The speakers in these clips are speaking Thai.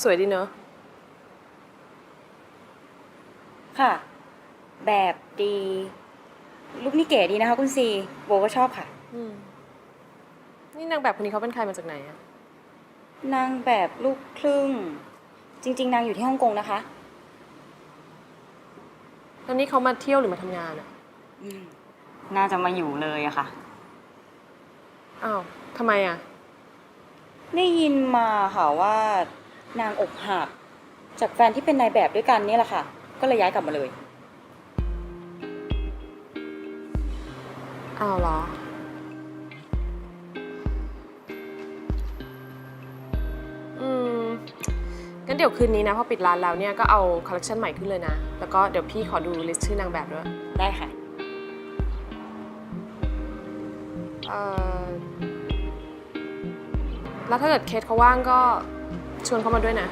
สวยดีเนอะ ค่ะ แบบดีรูปนี้เก๋ดีนะคะคุณซีโบก็ชอบค่ะ อืม นี่นางแบบคนนี้เขาเป็นใครมาจากไหนอะนางแบบลูกครึ่ง จริง ๆ นางอยู่ที่ฮ่องกงนะคะ แล้วนี่เขามาเที่ยวหรือมาทำงานอะน่าจะมาอยู่เลยอะค่ะ อ้าวทำไมอะได้ยินมาค่ะว่า นางอกหักจากแฟนที่เป็นนายแบบด้วยกันเนี่ยแหละค่ะ ก็เลยย้ายกลับมาเลยอ้าวเหรอ อืมงั้นเดี๋ยวคืนนี้นะพอปิดร้านแล้วเนี่ยก็เอาคอลเลคชันใหม่ขึ้นเลยนะ แล้วก็เดี๋ยวพี่ขอดูลิสต์ชื่อนางแบบด้วย ได้ค่ะ เอ่อ แล้วถ้าเกิดเคสเขาว่างก็ ชวนเขามาด้วยนะ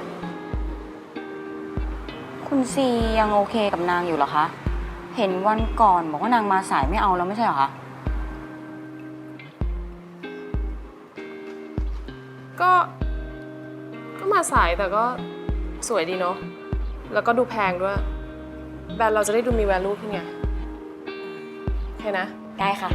คุณซียังโอเคกับนางอยู่เหรอคะ เห็นวันก่อนบอกว่านางมาสายไม่เอาแล้วไม่ใช่เหรอคะ ก็ ก็มาสายแต่ก็สวยดีเนาะ แล้วก็ดูแพงด้วย แบรนด์เราจะได้ดูมี value ขึ้นไงโอเคนะ ได้ค่ะ